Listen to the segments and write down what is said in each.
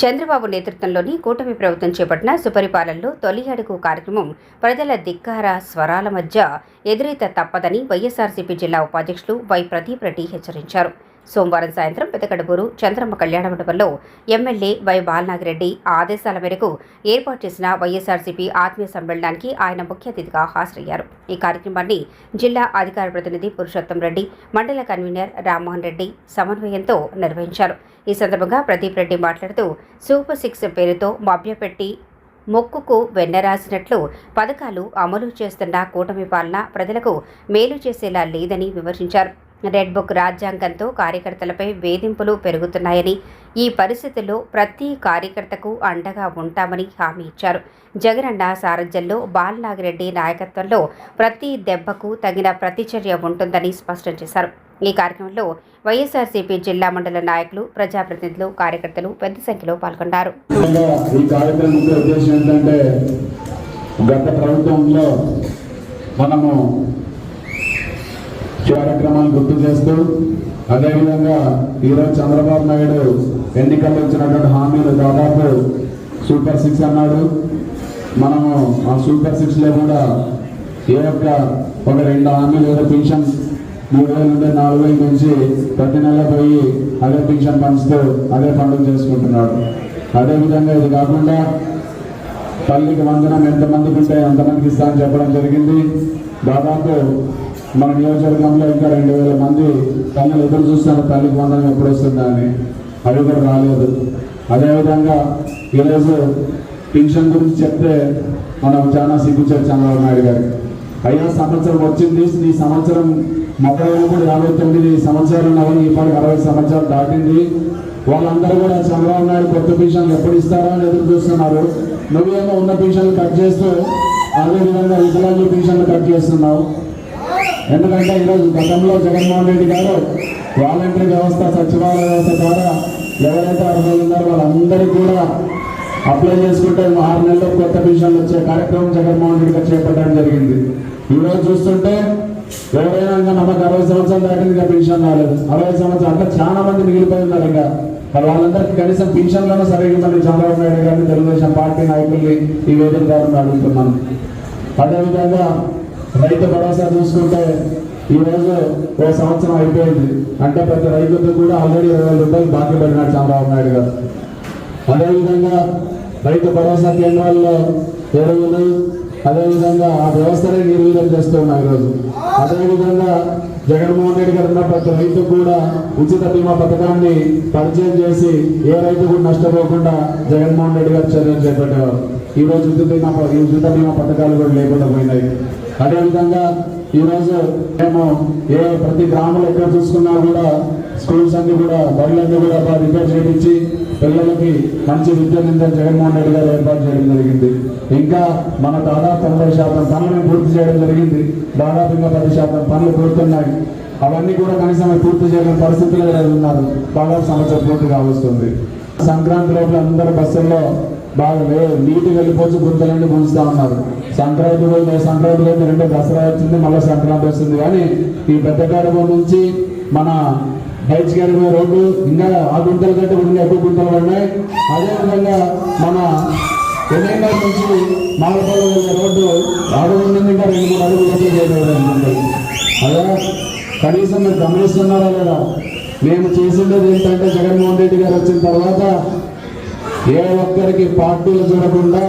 చంద్రబాబు నేతృత్వంలోని కూటమి ప్రభుత్వం చేపట్టిన సుపరిపాలనలో తొలి అడుగు కార్యక్రమం ప్రజల ధిక్కార స్వరాల మధ్య ఎదురైత తప్పదని వైఎస్ఆర్సీపీ జిల్లా ఉపాధ్యక్షులు వై ప్రదీప్ రెడ్డి హెచ్చరించారు. సోమవారం సాయంత్రం పెదకడబూరు చంద్రమ్మ కళ్యాణ మండపంలో ఎమ్మెల్యే వై బాలనాగిరెడ్డి ఆదేశాల మేరకు ఏర్పాటు చేసిన వైఎస్ఆర్సీపీ ఆత్మీయ సమ్మేళనానికి ఆయన ముఖ్య అతిథిగా హాజరయ్యారు. ఈ కార్యక్రమాన్ని జిల్లా అధికార ప్రతినిధి పురుషోత్తం రెడ్డి మండల కన్వీనర్ రామ్మోహన్ రెడ్డి సమన్వయంతో నిర్వహించారు. ఈ సందర్భంగా ప్రదీప్ రెడ్డి మాట్లాడుతూ సూపర్ సిక్స్ పేరుతో మభ్యపెట్టి మొక్కుకు వెన్నరాసినట్లు పథకాలు అమలు చేస్తున్న కూటమి పాలన ప్రజలకు మేలు చేసేలా లేదని విమర్శించారు. రెడ్ బుక్ రాజ్యాంగంతో కార్యకర్తలపై వేధింపులు పెరుగుతున్నాయని ఈ పరిస్థితుల్లో ప్రతి కార్యకర్తకు అండగా ఉంటామని హామీ ఇచ్చారు. జగనన్న సారథ్యంలో బాలనాగిరెడ్డి నాయకత్వంలో ప్రతి దెబ్బకు తగిన ప్రతిచర్య ఉంటుందని స్పష్టం చేశారు. ఈ కార్యక్రమంలో వైఎస్ఆర్సీపీ జిల్లా మండల నాయకులు ప్రజాప్రతినిధులు కార్యకర్తలు పెద్ద సంఖ్యలో పాల్గొన్నారు. ఈ కార్యక్రమం ముఖ్య ఉద్దేశం ఏంటంటే గత ప్రభుత్వంలో మనము కార్యక్రమాలు గుర్తు చేస్తూ అదేవిధంగా ఈరోజు చంద్రబాబు నాయుడు ఎన్నికల్లో ఇచ్చినటువంటి హామీలు దాదాపు సూపర్ సిక్స్ అన్నాడు. మనము ఆ సూపర్ సిక్స్లో కూడా ఏ యొక్క ఒక రెండు హామీలు ఏదో పెన్షన్ మూడు వేల నుండి నాలుగు వేల నుంచి ప్రతి నెల పోయి అదే పెన్షన్ పంచుతూ అదే పండుగ చేసుకుంటున్నాడు. అదేవిధంగా ఇది కాకుండా తల్లికి వందనం ఎంతమందికి ఉంటే అంతమందికి ఇస్తా అని చెప్పడం జరిగింది. దాదాపు మన నియోజకవర్గంలో ఇంకా రెండు వేల మంది తల్లిని ఎదురు చూస్తున్నారు తల్లికి వందనం ఎప్పుడు వస్తుందని అవి కూడా రాలేదు. అదేవిధంగా ఈరోజు పెన్షన్ గురించి చెప్తే మనం చాలా సిగ్గుచారు చంద్రబాబు నాయుడు గారు. అయ్యా సంవత్సరం వచ్చింది ఈ సంవత్సరం ముప్పై కూడా యాభై తొమ్మిది సంవత్సరాలు ఉన్నవాళ్ళు ఇప్పటికి అరవై సంవత్సరాలు దాటింది. వాళ్ళందరూ కూడా చంద్రబాబు నాయుడు కొత్త పెన్షన్లు ఎప్పుడు ఇస్తారో అని ఎదురు చూస్తున్నారు. నువ్వేమో ఉన్న పెన్షన్లు కట్ చేస్తూ అదేవిధంగా వికలాంగుల పెన్షన్లు కట్ చేస్తున్నావు. ఎందుకంటే ఈరోజు గతంలో జగన్మోహన్ రెడ్డి గారు వాలంటరీ వ్యవస్థ సచివాలయ వ్యవస్థ ద్వారా ఎవరైతే అర్హులు ఉన్నారో వాళ్ళందరికీ కూడా అప్లై చేసుకుంటే ఆరు నెలల్లో కొత్త పెన్షన్లు వచ్చే కార్యక్రమం జగన్మోహన్ రెడ్డి గారు చేపట్టడం జరిగింది. ఈరోజు చూస్తుంటే ఎవరైనా ఇంకా నమ్మకం అరవై సంవత్సరాలు దాటింది ఇంకా పెన్షన్ రాలేదు. అరవై సంవత్సరాలు అంటే చాలా మంది మిగిలిపోయి ఉన్నారు ఇంకా. మరి వాళ్ళందరికీ కనీసం పెన్షన్లను సరిగ్గా చంద్రబాబు నాయుడు గారిని తెలుగుదేశం పార్టీ నాయకుల్ని ఈ వేదిక ద్వారా అడుగుతున్నాను. అదేవిధంగా రైతు భరోసా చూసుకుంటే ఈ రోజు ఓ సంవత్సరం అయిపోయింది. అంటే ప్రతి రైతుకు కూడా ఆల్రెడీ ఇరవై వేల రూపాయలు బాకీ పడినాడు చంద్రబాబు నాయుడు గారు. అదేవిధంగా రైతు భరోసా కేంద్రాల్లో ఎరువులు అదేవిధంగా ఆ వ్యవస్థనే నిర్వీర్యం చేస్తూ ఈరోజు అదేవిధంగా జగన్మోహన్ రెడ్డి గారు ఉన్న ప్రతి రైతు కూడా ఉచిత బీమా పథకాన్ని పరిచయం చేసి ఏ రైతు కూడా నష్టపోకుండా జగన్మోహన్ రెడ్డి గారు చర్యలు చేపట్టేవారు. ఈ రోజు ఉచిత బీమా ఉచిత బీమా పథకాలు కూడా లేకుండా పోయినాయి. అదేవిధంగా ఈ రోజు మేము ఏ ప్రతి గ్రామంలో ఎక్కడ చూసుకున్నా కూడా స్కూల్స్ అన్ని కూడా బడులన్నీ కూడా బాగా రిపేర్ చేయించి పిల్లలకి మంచి విద్య జగన్మోహన్ రెడ్డి గారు ఏర్పాటు చేయడం జరిగింది. ఇంకా మన దాదాపు తొంభై శాతం పనులను పూర్తి చేయడం జరిగింది. దాదాపు ఇంకా పది శాతం పనులు పూర్తున్నాయి. అవన్నీ కూడా కనీసం పూర్తి చేయడం పరిస్థితుల్లో ఉన్నారు. దాదాపు సంవత్సరం పూర్తి కావస్తుంది సంక్రాంతి లోపల అందరు బస్సుల్లో బాగా నీటి వెళ్ళిపోవచ్చు గుంతలన్నీ గుంజుతా ఉన్నారు. సంక్రాంతి రోజు సంక్రాంతి రోజు రెండో దసరా వచ్చింది మళ్ళీ సంక్రాంతి వస్తుంది. కానీ ఈ పెద్ద కడప నుంచి మన బైచ్ గారి రోడ్డు ఇంకా ఆ గుంతల కంటే ఇంకా ఎక్కువ గుంతలు పడినాయి. అదేవిధంగా మన ఎన్ఐఆర్ నుంచి మాలపల్లి వెళ్ళే రోడ్డు అడుగు ఉంది ఇంకా రెండు మూడు అడుగులు అదే కనీసం మీరు గమనిస్తున్నారా లేదా? మేము చేసిండేది ఏంటంటే జగన్మోహన్ రెడ్డి గారు వచ్చిన తర్వాత ఏ ఒక్కరికి పార్టీలు చూడకుండా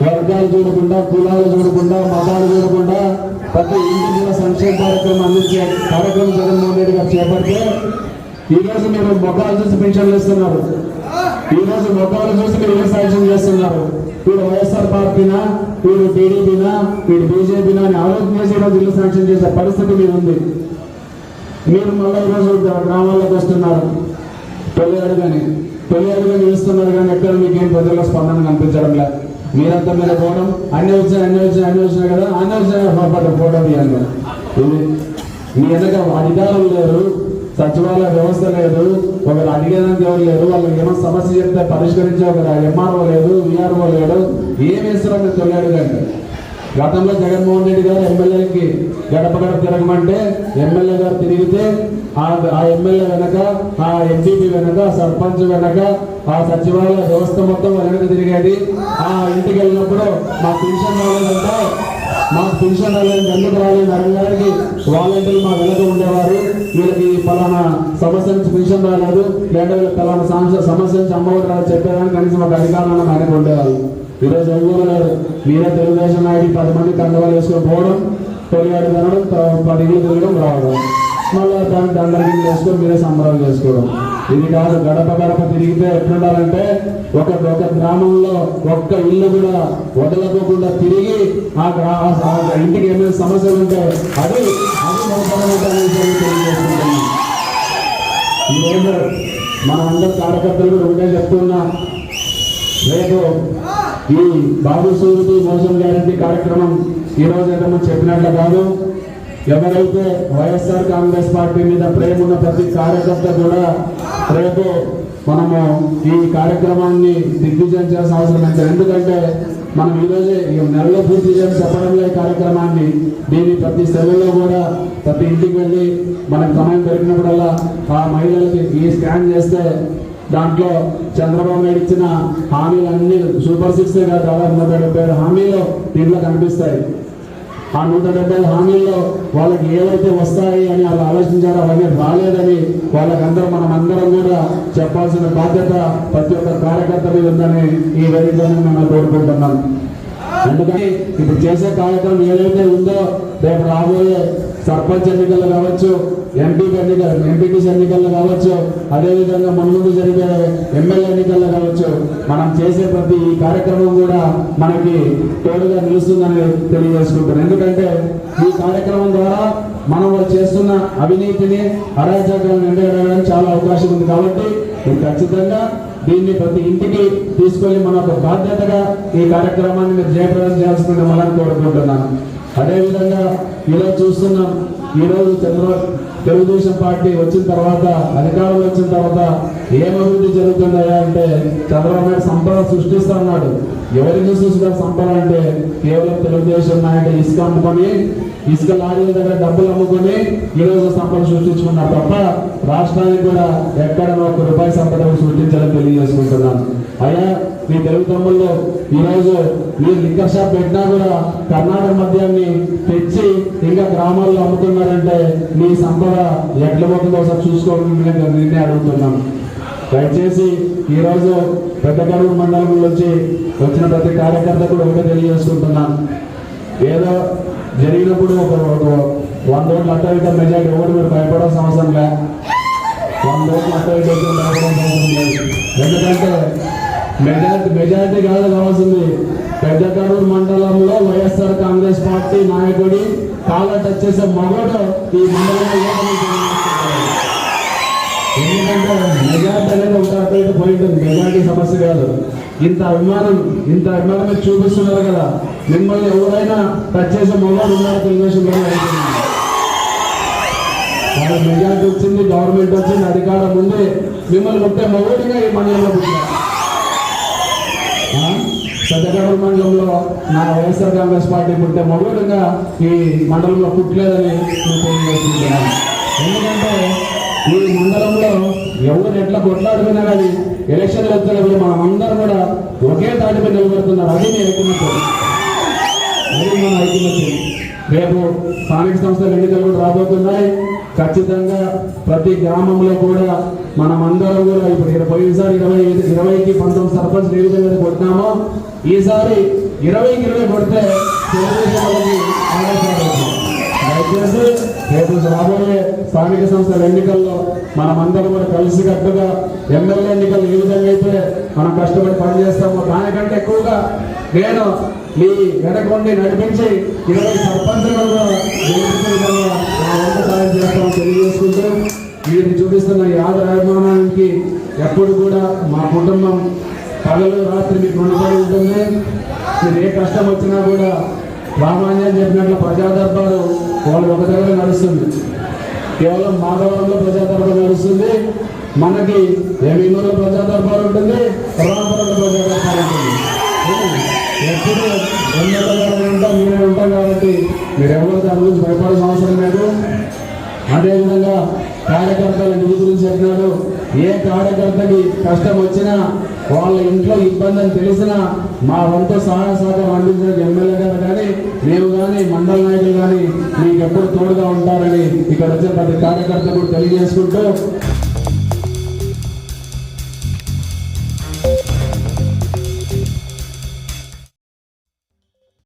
వర్గాలు చూడకుండా కులాలు చూడకుండా మతాలు చూడకుండా ప్రతి ఇంటికి కూడా సంక్షేమ కార్యక్రమం అందించే కార్యక్రమం జగన్మోహన్ రెడ్డి గారు చేపడితే ఈ రోజు మీరు మొక్కలు చూసి పెన్షన్లు ఇస్తున్నారు. ఈ రోజు మొక్కలు చూసి మీరు ఏ సాక్ష్యం చేస్తున్నారు? వీడు వైఎస్ఆర్ పార్టీనా? వీడు టీడీపీనా? వీడు బీజేపీనా అని ఆలోచన చేసి ఈరోజు ఇల్లు శాంక్షన్ చేసే పరిస్థితి మీద ఉంది మీరు మళ్ళీ ఈరోజు గ్రామాల్లోకి వస్తున్నారు. తొలి అడుగని తొలి అడుగని వేస్తున్నారు కానీ ఎక్కడ మీకు ఏం ప్రజల్లో స్పందన కనిపించడం లేదు. మీరంతా మీద పోవడం అన్ని వచ్చినాయి అన్ని వచ్చినాయి అన్ని వచ్చినాయి కదా అన్ని వచ్చినాయి పడ్డ పోవడం ఇవ్వండి ఇది మీ వెనక అధికారులు లేరు సచివాలయ వ్యవస్థ లేదు ఒకరు అడిగేదానికి ఎవరు లేరు వాళ్ళకి ఏమైనా సమస్య చెప్తే పరిష్కరించే ఒక ఎంఆర్ఓ లేదు విఆర్ఓ లేడు ఏం వేస్తారో మీరు తొలి అడుగండి గతంలో జగన్మోహన్ రెడ్డి గారు ఎమ్మెల్యేకి గడప గడప తిరగమంటే ఎమ్మెల్యే గారు తిరిగితే ఆ ఎమ్మెల్యే వెనక ఆ ఎంపీపీ వెనక సర్పంచ్ వెనక ఆ సచివాలయ వ్యవస్థ మొత్తం వెనక తిరిగేది. ఆ ఇంటికి వెళ్ళినప్పుడు మా పెన్షన్ రాలేదంటే. మాకు పెన్షన్ రాలేదు ఎందుకు రాలేదు? అడగడానికి వాలంటీర్లు మా వెనక ఉండేవారు. వీళ్ళకి పలానా సమస్య నుంచి పెన్షన్ రాలేదు. లేదా వీళ్ళకి పలానా సమస్య సమస్య నుంచి అమ్మఒడి రాలేదు చెప్పేదానికి కనీసం ఒక అధికారులను వెనక ఉండేవాళ్ళు. ఈరోజు ఎవరు లేరు మీరే తెలుగుదేశం నాయుడు పది మంది కండవాలు వేసుకొని పోవడం తొలిగాడు తినడం పది ఇళ్ళు తిరగడం రావడం. మళ్ళీ దాన్ని దండలు వేసుకొని మీరే సంబరాలు చేసుకోవడం. ఇది కాదు గడప గడప తిరిగితే ఎట్లుండాలంటే ఒక ఒక గ్రామంలో ఒక్క ఇల్లు కూడా వదలకోకుండా తిరిగి ఆ గ్రా- ఇంటికి ఏమైనా సమస్యలు ఉంటే అది అది ఈరోజు మన అందరు కార్యకర్తలు కూడా ఒకటే చెప్తున్నా రేపు ఈ బాబు సూరిటీ మోసం గ్యారంటీ కార్యక్రమం ఈ రోజు మనం చెప్పినట్లు కాదు. ఎవరైతే వైఎస్ఆర్ కాంగ్రెస్ పార్టీ మీద ప్రేమ ఉన్న ప్రతి కార్యకర్త కూడా రేపు మనము ఈ కార్యక్రమాన్ని దిగ్విజయం చేయాల్సిన అవసరం ఎంత ఎందుకంటే మనం ఈరోజే ఈ నెలలో పూర్తి చేసి చెప్పడంలో ఈ కార్యక్రమాన్ని. దీన్ని ప్రతి సెలవులో కూడా ప్రతి ఇంటికి వెళ్ళి మనకు సమయం దొరికినప్పుడల్లా ఆ మహిళలకి ఈ స్కాన్ చేస్తే దాంట్లో చంద్రబాబు నాయుడు ఇచ్చిన హామీలన్నీ సూపర్ సిక్స్ దాదాపు నూట డెబ్బై ఐదు హామీలు దీంట్లో కనిపిస్తాయి. ఆ నూట డెబ్బై ఐదు హామీల్లో వాళ్ళకి ఏవైతే వస్తాయి అని వాళ్ళు ఆలోచించారో అవన్నీ రాలేదని వాళ్ళకందరూ మనం అందరం కూడా చెప్పాల్సిన బాధ్యత ప్రతి ఒక్క కార్యకర్త మీద ఉందని ఈ వేదికను మేము కోరుకుంటున్నాం. ఎందుకంటే ఇప్పుడు చేసే కార్యక్రమం ఏదైతే ఉందో రేపు రాబోయే సర్పంచ్ ఎన్నికలు కావచ్చు ఎంపీ ఎన్నికలు ఎంపీటీసీ ఎన్నికల్లో కావచ్చు అదేవిధంగా మన ముందు జరిగే ఎమ్మెల్యే ఎన్నికల్లో కావచ్చు మనం చేసే ప్రతి ఈ కార్యక్రమం కూడా మనకి తోడుగా నిలుస్తుందని తెలియజేసుకుంటాను ఎందుకంటే ఈ కార్యక్రమం ద్వారా మనం వాళ్ళు చేస్తున్న అవినీతిని అరాచకాలను ఎండగడడానికి చాలా అవకాశం ఉంది. కాబట్టి ఇది ఖచ్చితంగా దీన్ని ప్రతి ఇంటికి తీసుకొని మన ఒక బాధ్యతగా ఈ కార్యక్రమాన్ని మీరు జయప్రదం చేయాల్సిందని మనం కోరుకుంటున్నాను. అదేవిధంగా ఇలా చూస్తున్నాం. ఈరోజు చంద్ర తెలుగుదేశం పార్టీ వచ్చిన తర్వాత అధికారంలో వచ్చిన తర్వాత ఏం అభివృద్ధి జరుగుతుందయా అంటే చంద్రబాబు నాయుడు సంపద సృష్టిస్తా ఉన్నాడు. ఎవరికి సృష్టిస్తారు సంపద అంటే కేవలం తెలుగుదేశం నాయుడు ఇసుక అమ్ముకొని ఇసుక లారీల దగ్గర డబ్బులు అమ్ముకొని ఈ రోజు సంపద సృష్టించుకున్నారు తప్ప రాష్ట్రానికి కూడా ఎక్కడ ఒక రూపాయి సంపద సృష్టించాలని తెలియజేసుకుంటున్నాను అయ్యా మీ తెలుగు తమ్ముళ్ళు ఈ రోజు మీరు లిక్కర్ షాప్ పెట్టినా కూడా కర్ణాటక మద్యాన్ని తెచ్చి ఇంకా గ్రామాల్లో అమ్ముతున్నారంటే మీ సంపద ఎట్ల పోతుందో ఒకసారి చూసుకోవడం నేను నిన్నే అడుగుతున్నాను. దయచేసి ఈ రోజు పెద్ద కడుగు మండలం నుంచి వచ్చిన ప్రతి కార్యకర్త కూడా ఒకటే తెలియజేసుకుంటున్నాను. ఏదో జరిగినప్పుడు ఒక ఒక వంద ఓట్ల అట్టవిట మెజార్టీ ఎవరు మీరు భయపడాల్సిన అవసరం లే. వంద ఓట్ల అట్టవిట భయపడాల్సిన అవసరం లేదు. ఎందుకంటే మెజార్టీ మెజార్టీ కాదు కావాల్సింది. పెద్ద కడూరు మండలంలో వైఎస్ఆర్ కాంగ్రెస్ పార్టీ నాయకుడి కాళ్ళ టచ్ చేసే మగోడు ఈ మండలంలో ఎందుకంటే మెజార్టీ అనేది ఒక అటు ఇటు మెజార్టీ సమస్య కాదు. ఇంత అభిమానం ఇంత అభిమానం మీరు చూపిస్తున్నారు కదా. మిమ్మల్ని ఎవరైనా టచ్ చేసే మొబైల్ ఉన్నారు తెలుగుదేశం మెజార్టీ వచ్చింది గవర్నమెంట్ వచ్చింది అధికారం ఉంది. మిమ్మల్ని ముట్టే మొగోడిగా ఈ మండలంలో పుట్టారు. పెద్దగడూరు మండలంలో నా వైఎస్ఆర్ కాంగ్రెస్ పార్టీ పుట్టే మొగోడుగా ఈ మండలంలో పుట్టలేదని నేను తెలియజేస్తున్నాను ఎందుకంటే ఈ మండలంలో ఎవరు ఎట్లా కొట్లాడుకున్నా కానీ ఎలక్షన్ వచ్చినప్పుడు మనం అందరం కూడా ఒకే తాటిపై నిలబడుతున్నారు అది మీ ఐకమత్యం అది మన ఐకమత్యం రేపు స్థానిక సంస్థల ఎన్నికలు కూడా రాబోతున్నాయి. ఖచ్చితంగా ప్రతి గ్రామంలో కూడా మనం అందరం కూడా ఇప్పుడు ఇరవై పోయినసారి ఇరవై ఇరవైకి పంతొమ్మిది సర్పంచ్ ఏ విధంగా అయితే కొట్టినామో ఈసారి ఇరవైకి ఇరవై కొడితే దయచేసి రేపు రాబోయే స్థానిక సంస్థల ఎన్నికల్లో మనమందరం కూడా కలిసికట్టుగా ఎమ్మెల్యే ఎన్నికలు ఏ విధంగా అయితే మనం కష్టపడి పనిచేస్తామో దానికంటే ఎక్కువగా నేను మీ వెనకొండి నడిపించి ఇరవై సర్పంచులు సాయం చేస్తామని తెలియజేసుకుంటూ మీరు చూపిస్తున్న యాద అభిమానానికి ఎప్పుడు కూడా మా కుటుంబం పగలు రాత్రి మీకు రుణపడి ఉంటుంది. మీరు ఏ కష్టం వచ్చినా కూడా రామాన్యం చెప్పినట్లు ప్రజాదర్భాలు వాళ్ళు ఒక దగ్గర నడుస్తుంది. కేవలం మాధవరంలో ప్రజా నడుస్తుంది. మనకి ఏమీనూరులో ప్రజాదర్బారు ఉంటుంది. మీరెవరో ఎవరు దాని గురించి భయపడాల్సిన అవసరం లేదు. అదేవిధంగా కార్యకర్తల నిధి గురించి చెప్పినాడు. ఏ కార్యకర్తకి కష్టం వచ్చినా వాళ్ళ ఇంట్లో ఇబ్బంది అని తెలిసినా మా వంతు సహాయ సహకారం అందించిన ఎమ్మెల్యే గారు కానీ మేము కానీ మండల నాయకులు కానీ మీకు ఎప్పుడు తోడుగా ఉంటారని ఇక్కడ వచ్చే ప్రతి కార్యకర్తలు తెలియజేసుకుంటూ